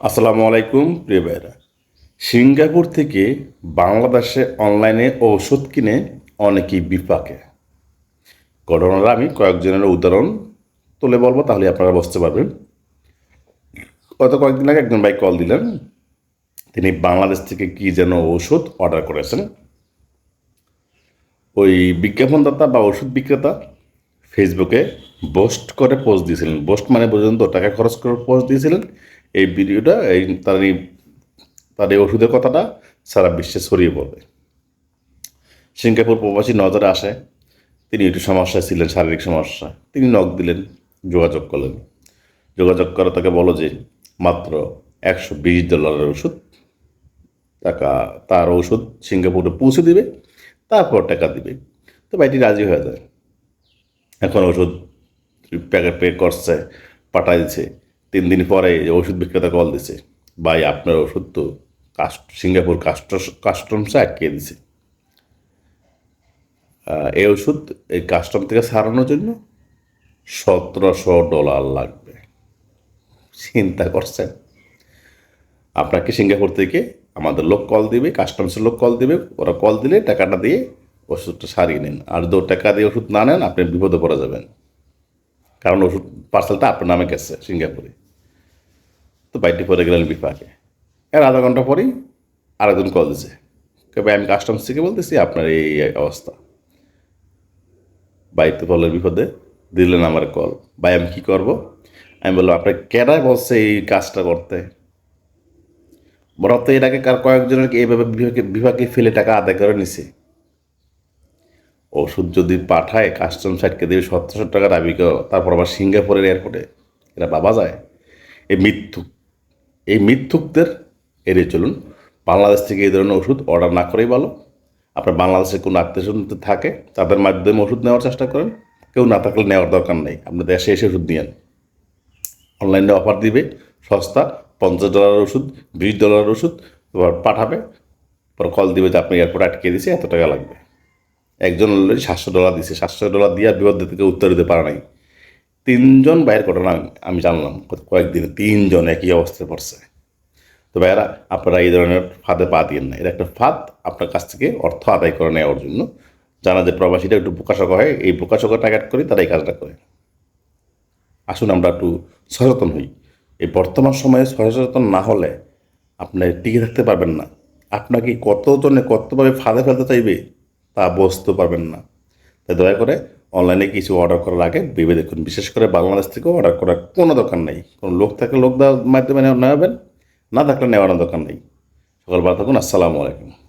আসসালামু আলাইকুম, প্রিয় ভাইরা সিঙ্গাপুর থেকে বাংলাদেশে অনলাইনে ওষুধ কিনে অনেকেই বিপাকে। ঘটনাটা আমি কয়েকজনের উদাহরণ তুলে বলব, তাহলে আপনারা বুঝতে পারবেন। গত কয়েকদিন আগে একজন ভাই কল দিলেন, তিনি বাংলাদেশ থেকে কি যেন ওষুধ অর্ডার করেছেন। ওই বিজ্ঞাপনদাতা বা ওষুধ বিক্রেতা ফেসবুকে পোস্ট করে পোস্ট দিয়েছিলেন। পোস্ট মানে পর্যন্ত টাকা খরচ করে পোস্ট দিয়েছিলেন। এই ভিডিওটা, এই তার এই তার এই ওষুধের কথাটা সারা বিশ্বে ছড়িয়ে পড়বে। সিঙ্গাপুর প্রবাসী নজরে আসে। তিনি একটু সমস্যায় ছিলেন, শারীরিক সমস্যা। তিনি নখ দিলেন, যোগাযোগ করলেন। যোগাযোগ করে তাকে বলো যে, মাত্র একশো বিশ ডলারের ওষুধ, টাকা, তার ওষুধ সিঙ্গাপুরে পৌঁছে দিবে, তারপর টাকা দিবে। তো ভাইটি রাজি হয়ে যায়। এখন ওষুধ প্যাকেট পে করছে পাঠাই দিচ্ছে তিন দিন পরে ওষুধ বিক্রেতা কল দিছে, ভাই, আপনার ওষুধ তো কাস্ট সিঙ্গাপুর কাস্টস কাস্টমসে আটকে দিছে। এই ওষুধ এই কাস্টম থেকে সারানোর জন্য সতেরোশো ডলার লাগবে। চিন্তা করছেন? আপনাকে সিঙ্গাপুর থেকে আমাদের লোক কল দিবে কাস্টমসের লোক কল দিবে, ওরা কল দিলে টাকাটা দিয়ে ওষুধটা সারিয়ে নিন। আর দু টাকা দিয়ে ওষুধ না নেন, আপনি বিপদে পড়ে যাবেন। কারণ ওষুধ পার্সেলটা আপনার নামে গেছে, সিঙ্গাপুরে। তো বাইটি পরে গেলেন বিপাকে এর আধা ঘণ্টা পরেই আরেকজন কল দিছে। ভাই, আমি কাস্টমস থেকে বলতেছি, আপনার এই অবস্থা। বাইতে বলের বিপদে দিলেন আমার কল। ভাই, আমি কী করব? আমি বললাম, আপনার কেডায় বলছে এই কাজটা করতে? বরং তো আগে কার কয়েকজনের এইভাবে বিভাগে বিভাগে ফেলে টাকা আদায় করে নিছে। ওষুধ যদি পাঠায় কাস্টম সাইডকে দেবে সতেরোশো টাকা দাবি করো, তারপর আবার সিঙ্গাপুরের এয়ারপোর্টে এরা বাবা যায়। এই মিথ্যুক, এই মিথ্যুকদের এড়িয়ে চলুন। বাংলাদেশ থেকে এই ধরনের ওষুধ অর্ডার না করেই ভালো। আপনার বাংলাদেশে কোনো আত্মীয় থাকে, তাদের মাধ্যমে ওষুধ নেওয়ার চেষ্টা করেন। কেউ না থাকলে নেওয়ার দরকার নেই। আপনি দেশে এসে ওষুধ নিয়েন। অনলাইনে অফার দিবে, সস্তা, পঞ্চাশ ডলারের ওষুধ, বিশ ডলারের ওষুধ পাঠাবে, পর কল দিবে যে, আপনি এয়ারপোর্ট আটকে দিয়েছে এত টাকা লাগবে। একজন অলরেডি সাতশো ডলার দিছে। সাতশো ডলার দিয়ে বিপদ থেকে উত্তর দিতে পারে নাই। তিনজন বাইরের ঘটনা আমি- জানলাম। কয়েকদিন তিনজন একই অবস্থায় পড়ছে। তো ভাইয়ারা, আপনারা এই ধরনের ফাঁদে পা দিয়েন না। এটা একটা ফাঁদ আপনার কাছ থেকে অর্থ আদায় করে নেওয়ার জন্য। জানা যে প্রবাসীরা একটু প্রকাশক হয়, এই প্রকাশকের টার্গেট করি তারা এই কাজটা করে। আসুন আমরা একটু সচেতন হই। এই বর্তমান সময়ে সচেতন না হলে আপনি টিকে থাকতে পারবেন না। আপনাকে কতজনে কতভাবে ফাঁদে ফেলতে চাইবে তা বুঝতে পারবেন না। তাই দয়া করে অনলাইনে কিছু অর্ডার করার আগে ভেবে দেখুন। বিশেষ করে বাংলাদেশ থেকেও অর্ডার করার কোনো দরকার নেই। কোনো লোক থাকলে লোক দেওয়ার মাধ্যমে নেওয়া নেবেন না থাকলে নেওয়ার দরকার নেই। সকালবেলা থাকুন, আসসালামু আলাইকুম।